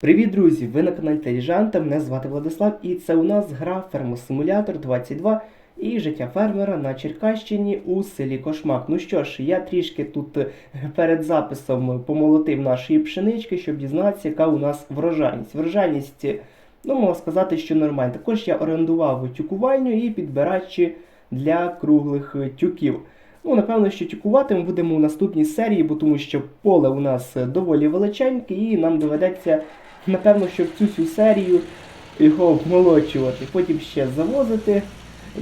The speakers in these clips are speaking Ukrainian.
Привіт, друзі! Ви на каналі Теліжанта, мене звати Владислав, і це у нас гра Фермосимулятор 22 і життя фермера на Черкащині у селі Кошмак. Ну що ж, я трішки тут е, перед записом помолотив нашої пшенички, щоб дізнатися, яка у нас врожайність. Врожайність, е, ну можна сказати, що нормально. Також я орендував тюкувальню і підбирачі для круглих е, тюків. Ну, напевно, що тюкувати ми будемо у наступній серії, бо тому що поле у нас доволі величеньке, і нам доведеться, напевно, що в цю всю серію його вмолочувати. Потім ще завозити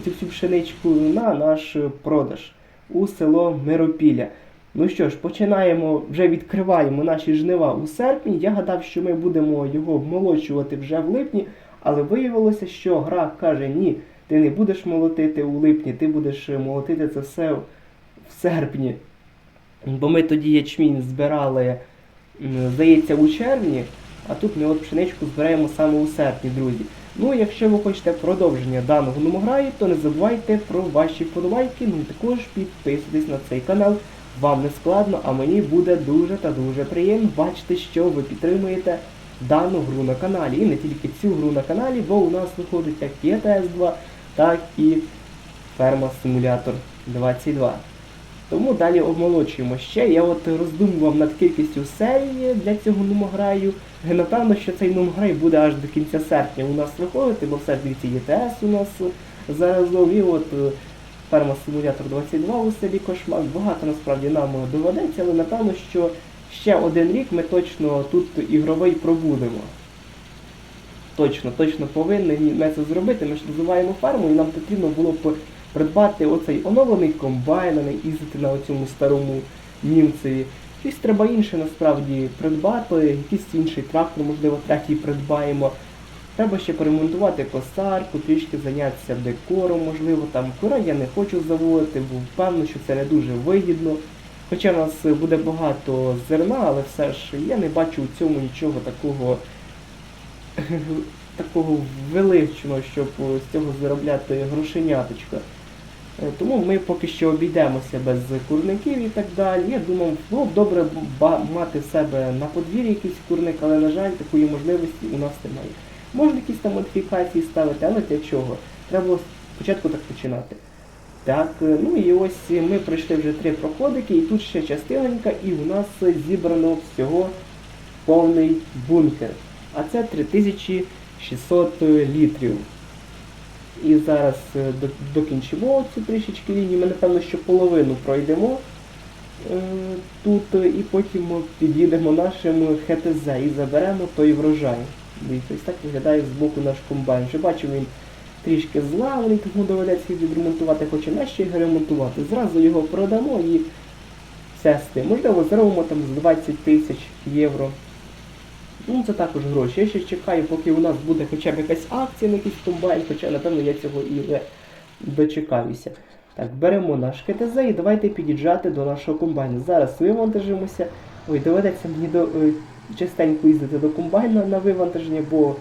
цю всю пшеничку на наш продаж у село Миропілля. Ну що ж, починаємо, вже відкриваємо наші жнива у серпні. Я гадав, що ми будемо його вмолочувати вже в липні, але виявилося, що гра каже, ні, ти не будеш молотити у липні, ти будеш молотити це все в серпні. Бо ми тоді ячмінь збирали, здається, у червні, а тут ми от пшеничку збираємо саме у серпні, друзі. Ну, якщо ви хочете продовження даного номограю, то не забувайте про ваші вподобайки, ну і також підписуйтесь на цей канал. Вам не складно, а мені буде дуже та дуже приємно бачити, що ви підтримуєте дану гру на каналі. І не тільки цю гру на каналі, бо у нас виходить як ETS 2, так і Ферма Симулятор 22. Тому далі обмолочуємо ще. Я от роздумував над кількістю серій для цього номограю. Е, Напевно, що цей номограй буде аж до кінця серпня у нас виходити, бо все ж дивіться ЄТС у нас заразом. І от е, ферма Симулятор 22 у селі Кошмак. Багато насправді нам доведеться, але напевно, що ще один рік ми точно тут ігровий пробудемо. Точно, точно повинні ми це зробити. Ми ж розвиваємо ферму і нам потрібно було б придбати оцей оновлений комбайн, а не їздити на цьому старому німцеві. Щось треба інше насправді придбати, якийсь інший трактор, можливо, третій придбаємо. Треба ще поремонтувати косарку, трішки зайнятися декором, можливо, там кора я не хочу заводити, бо впевнений, що це не дуже вигідно. Хоча в нас буде багато зерна, але все ж я не бачу у цьому нічого такого такого величного, щоб з цього заробляти грошеняточка. Е, Тому ми поки що обійдемося без курників і так далі. Я думав, б добре мати в себе на подвір'ї якийсь курник, але, на жаль, такої можливості у нас немає. Можна якісь там модифікації ставити, але для чого? Треба спочатку так починати. Так, е, ну і ось ми пройшли вже три проходики, і тут ще частинонька, і у нас зібрано всього повний бункер. А це 3600 літрів. І зараз е, докінчимо цю трішечки лінію. Ми напевно, що половину пройдемо е, тут е, і потім під'їдемо нашим ХТЗ і заберемо той врожай. Дивіться, ось так виглядає з боку наш комбайн. Вже бачимо він трішки зламаний, тому доведеться відремонтувати, хоче нащо його ремонтувати. Зразу його продамо і все з тим. Можливо, зробимо там з 20 тисяч євро. Ну, це також гроші. Я ще чекаю, поки у нас буде хоча б якась акція на якийсь комбайн, хоча, напевно, я цього і не дочекаюся. Так, беремо наш КТЗ і давайте під'їжджати до нашого комбайну. Зараз вивантажимося. Ой, доведеться мені до, е, частенько їздити до комбайну на вивантаження, бо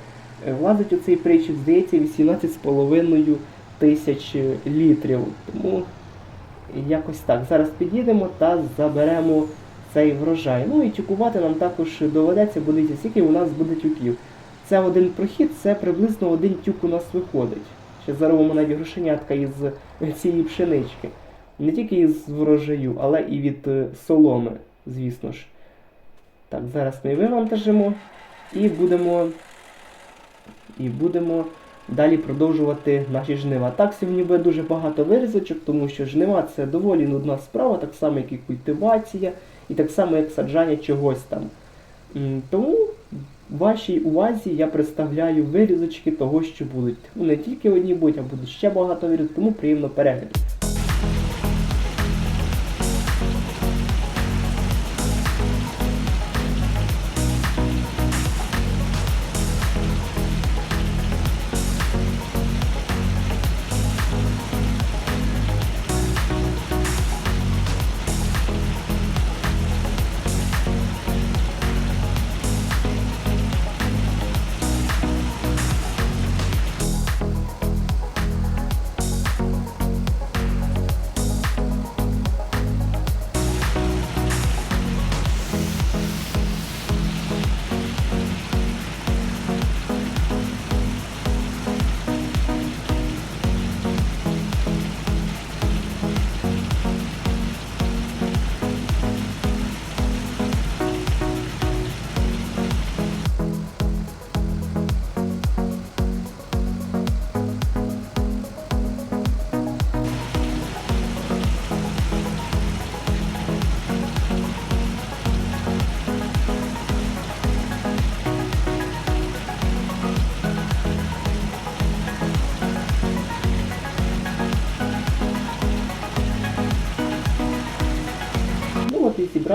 е, влазить у цей причіп, здається, 18,5 тисяч е, літрів. Тому якось так. Зараз під'їдемо та заберемо цей врожай. Ну і тюкувати нам також доведеться, бо дивіться, скільки у нас буде тюків. Це один прохід, це приблизно один тюк у нас виходить. Ще заробимо навіть грошенятка із цієї пшенички. Не тільки із врожаю, але і від е, соломи, звісно ж. Так, зараз ми вивантажимо і будемо. І будемо далі продовжувати наші жнива. Так, сьогодні буде дуже багато вирізочок, тому що жнива це доволі нудна справа, так само, як і культивація, і так само, як саджання чогось там. Тому вашій увазі я представляю вирізочки того, що будуть. Ну, не тільки одні будуть, а будуть ще багато вирізок, тому приємно перегляду.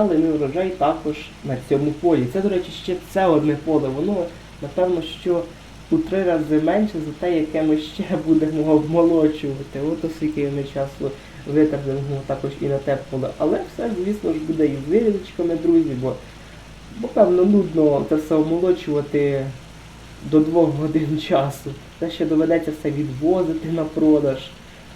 Зібрали ми врожай також на цьому полі. Це, до речі, ще це одне поле. Воно, напевно, що у три рази менше за те, яке ми ще будемо обмолочувати. От оскільки ми часу витратимо також і на те поле. Але все, звісно ж, буде і з вирізочками, друзі, бо, бо певно нудно це все обмолочувати до двох годин часу. Це ще доведеться все відвозити на продаж.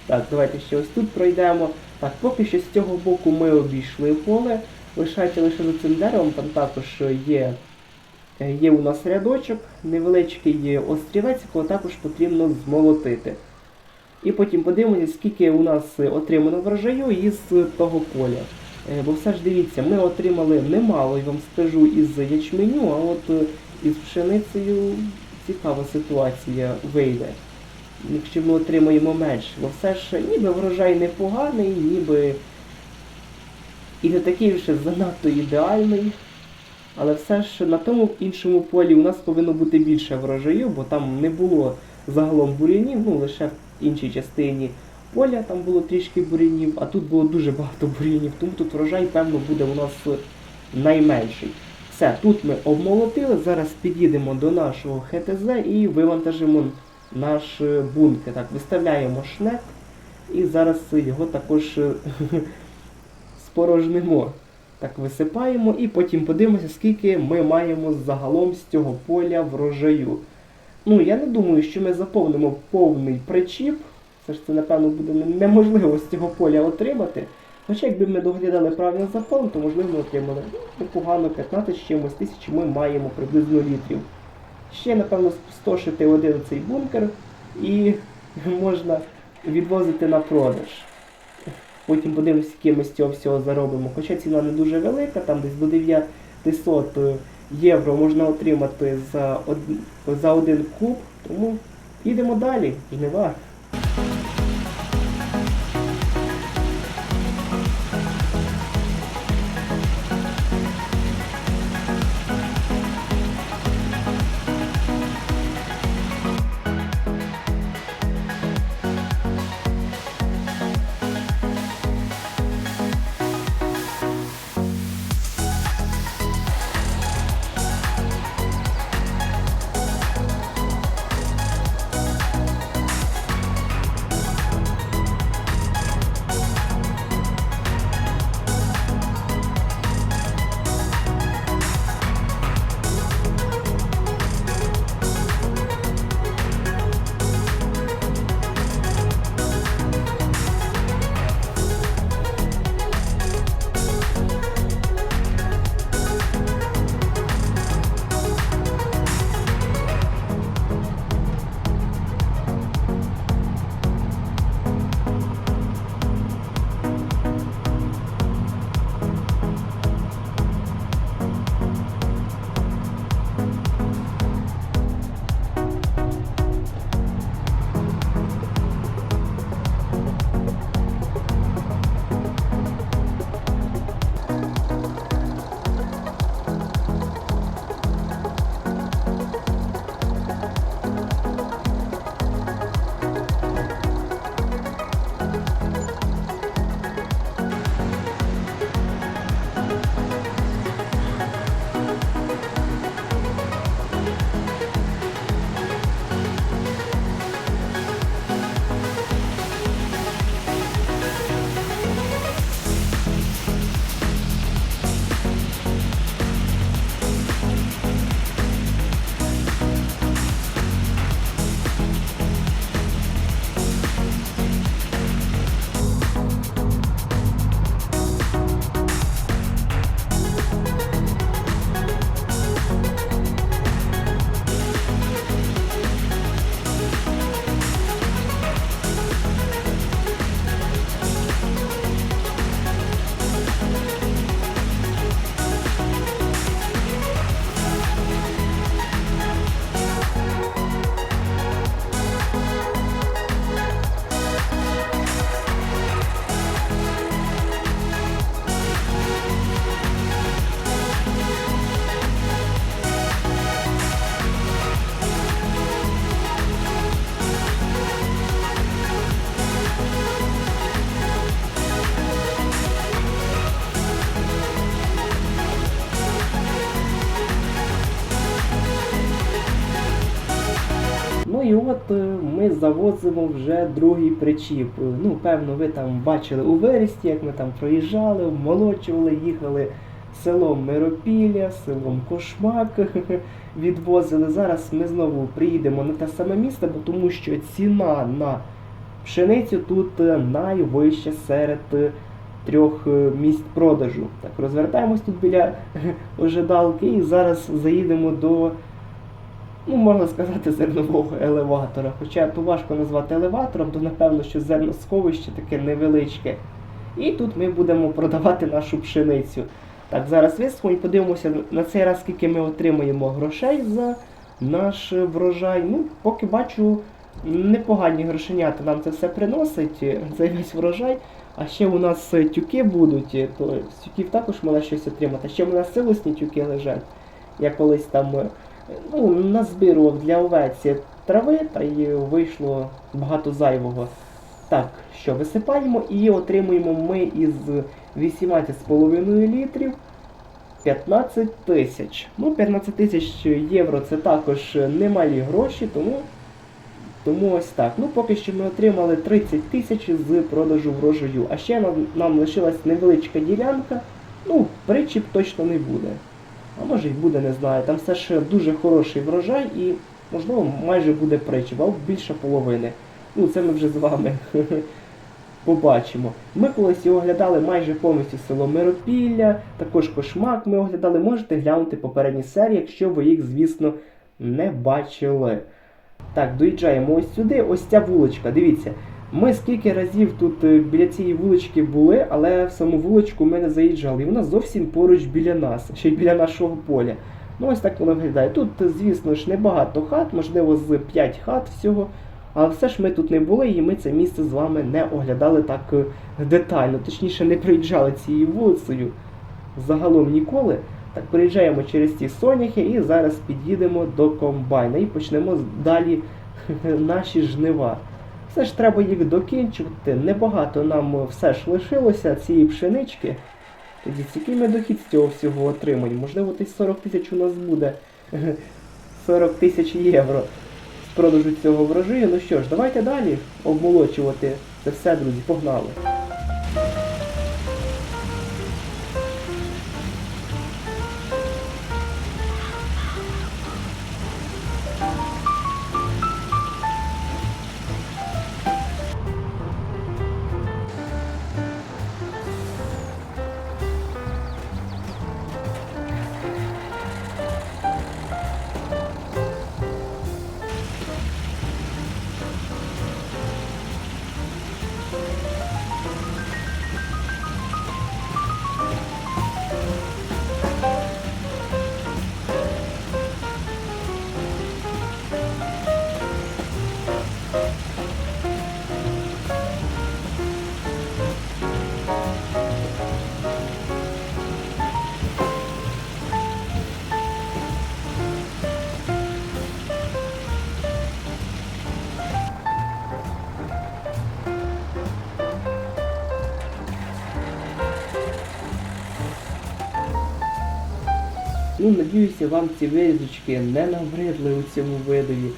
Так, давайте ще ось тут пройдемо. Так, поки що з цього боку ми обійшли поле. Лишається лише за цим деревом, там також є, е, є у нас рядочок, невеличкий острівець, якого також потрібно змолотити. І потім подивимося, скільки у нас отримано врожаю із того поля. Е, Бо все ж дивіться, ми отримали немало, я вам скажу, із ячменю, а от е, із пшеницею цікава ситуація вийде. Якщо ми отримаємо менше, бо все ж ніби врожай непоганий, ніби і не такий вже занадто ідеальний. Але все ж на тому іншому полі у нас повинно бути більше врожаю, бо там не було загалом бур'янів, ну лише в іншій частині поля там було трішки бур'янів, а тут було дуже багато бур'янів, тому тут врожай, певно, буде у нас найменший. Все, тут ми обмолотили, зараз під'їдемо до нашого ХТЗ і вивантажимо наш е, бункер. Так, виставляємо шнек і зараз його також спорожнимо. Так, висипаємо і потім подивимося, скільки ми маємо загалом з цього поля врожаю. Ну, я не думаю, що ми заповнимо повний причіп. Це ж це, напевно, буде неможливо з цього поля отримати. Хоча якби ми доглядали правильно за фон, то можливо ми отримали ну, непогано 15 чимось тисяч ми маємо приблизно літрів. Ще, напевно, спустошити один цей бункер і можна відвозити на продаж. Потім подивимось, скільки ми з цього всього заробимо. Хоча ціна не дуже велика, там десь до 900 євро можна отримати за, од... за один куб. Тому їдемо далі, жнива. Ми завозимо вже другий причіп. Е, Ну, певно, ви там бачили у вересті, як ми там проїжджали, вмолочували, їхали селом Миропілля, селом Кошмак відвозили. Зараз ми знову приїдемо на те саме місце, бо тому що ціна на пшеницю тут е, найвища серед е, трьох е, місць продажу. Так, розвертаємось тут біля ожидалки і зараз заїдемо до, ну, можна сказати, зернового елеватора. Хоча то важко назвати елеватором, то напевно, що зерносховище таке невеличке. І тут ми будемо продавати нашу пшеницю. Так, зараз висху і подивимося на цей раз, скільки ми отримаємо грошей за наш врожай. Ну, поки бачу, непогані грошенята нам це все приносить, цей весь врожай. А ще у нас тюки будуть, то з тюків також можна щось отримати. Ще у нас силосні тюки лежать. Я колись там ну, назбирував для овець трави, та й вийшло багато зайвого. Так, що висипаємо і отримуємо ми із 18,5 літрів 15 тисяч. Ну, 15 тисяч євро це також немалі гроші, тому, тому ось так. Ну, поки що ми отримали 30 тисяч з продажу врожаю. А ще нам, нам лишилась невеличка ділянка. Ну, причіп точно не буде. А може й буде, не знаю. Там все ж дуже хороший врожай і, можливо, майже буде причіп, більше половини. Ну, це ми вже з вами побачимо. Ми колись оглядали майже повністю село Миропілля, також кошмак ми оглядали. Можете глянути попередні серії, якщо ви їх, звісно, не бачили. Так, доїжджаємо ось сюди, ось ця вуличка. Дивіться, ми скільки разів тут е, біля цієї вулички були, але в саму вуличку ми не заїжджали. І вона зовсім поруч біля нас, ще й біля нашого поля. Ну ось так воно виглядає. Тут, звісно ж, небагато хат, можливо, з 5 хат всього. Але все ж ми тут не були, і ми це місце з вами не оглядали так е, детально. Точніше, не приїжджали цією вулицею загалом ніколи. Так, приїжджаємо через ці соняхи і зараз під'їдемо до комбайна і почнемо далі наші жнива. Все ж треба їх докінчувати. Небагато нам все ж лишилося цієї пшенички. Тоді який ми дохід з цього всього отримаємо? Можливо, десь 40 тисяч у нас буде. 40 тисяч євро з продажу цього врожаю. Ну що ж, давайте далі обмолочувати це все, друзі, погнали. Ну, надіюся, вам ці вирізочки не набридли у цьому видові.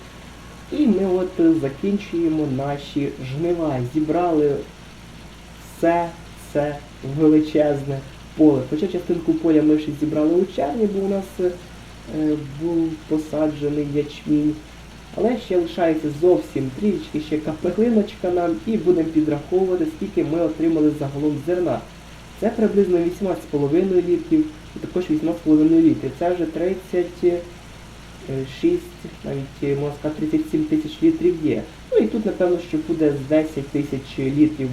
І ми от е, закінчуємо наші жнива. Зібрали все це величезне поле. Хоча частинку поля ми ще зібрали у червні, бо у нас е, був посаджений ячмінь. Але ще лишається зовсім трішки ще капелиночка нам і будемо підраховувати, скільки ми отримали загалом зерна. Це приблизно 18,5 літрів і також 18,5 літрів. Це вже 36, навіть можна сказати 37 тисяч літрів є. Ну і тут, напевно, що буде з 10 тисяч літрів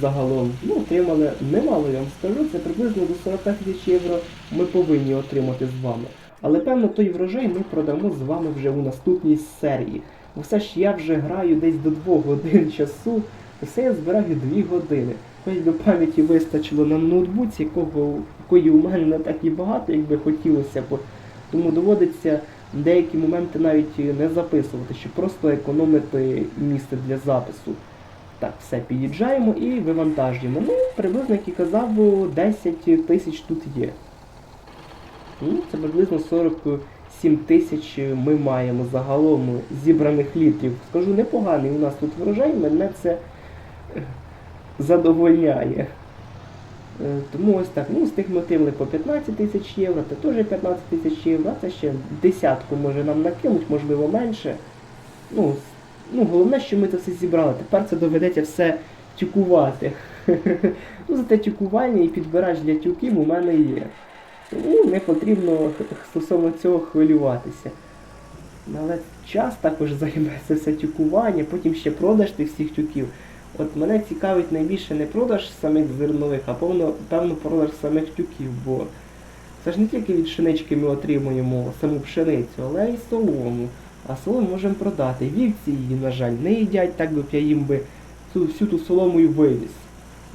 загалом. Ну, отримали немало, я вам скажу, це приблизно до 40 тисяч євро ми повинні отримати з вами. Але певно той врожай ми продамо з вами вже у наступній серії. Бо все ж я вже граю десь до 2 годин часу, все я збираю 2 години. Хоч би пам'яті вистачило на ноутбуці, якого, якої у мене не так і багато, як би хотілося б. Тому доводиться деякі моменти навіть не записувати, щоб просто економити місце для запису. Так, все, під'їжджаємо і вивантажуємо. Ну, приблизно, як і казав, 10 тисяч тут є. Ну, це приблизно 7 тисяч ми маємо загалом зібраних літрів. Скажу, непоганий у нас тут врожай, мене це задовольняє. Е, Тому ось так, ну, стигнотивли по 15 тисяч євро, це теж 15 тисяч євро, це ще десятку може нам накинуть, можливо менше. Ну, ну, головне, що ми це все зібрали. Тепер це доведеться все тюкувати. ну, зате тюкування і підбирач для тюків у мене є. Тому не потрібно стосовно цього хвилюватися. Але час також займе все тюкування, потім ще продаж тих всіх тюків. От мене цікавить найбільше не продаж самих зернових, а певно, певно продаж самих тюків, бо це ж не тільки від пшенички ми отримуємо саму пшеницю, але й солому. А солому можемо продати. Вівці її, на жаль, не їдять, так би я їм би цю, всю ту солому і вивіз.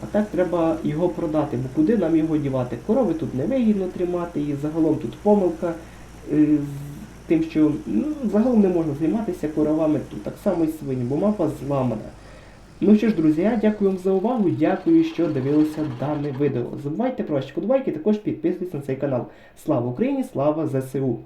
А так треба його продати, бо куди нам його дівати? Корови тут не вигідно тримати, і загалом тут помилка е, з тим, що ну, загалом не можна займатися коровами тут, так само і свині, бо мапа зламана. Ну що ж, друзі, дякую вам за увагу, дякую, що дивилися дане відео. Забувайте про ваші подобайки, також підписуйтесь на цей канал. Слава Україні, слава ЗСУ!